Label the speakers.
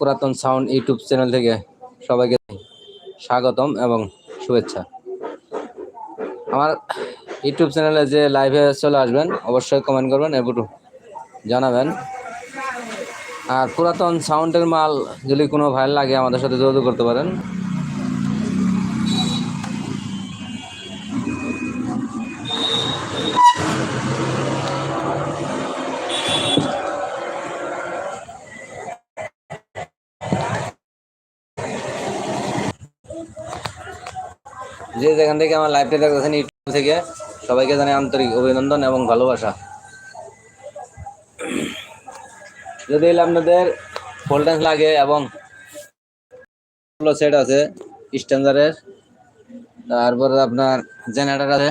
Speaker 1: পুরাতন sound YouTube channel থেকে সবাইকে স্বাগতম এবং শুভেচ্ছা। আমার ইউটিউব চ্যানেলে যে লাইভে চলে আসবেন, অবশ্যই কমেন্ট করবেন একটু জানাবেন। আর পুরাতন সাউন্ডের মাল যদি কোনো ভাইল লাগে, আমাদের সাথে যোগাযোগ করতে পারেন। যে যেখান থেকে আমার লাইভটা দেখতেছেন ইউটিউব থেকে সবাইকে জানাই আন্তরিক অভিনন্দন এবং ভালোবাসা। যদি আপনাদের ফোল্ডেন্স লাগে এবং সেট আছে স্ট্যান্ডার্ডের তারপরে আপনার জেনারেটর আছে।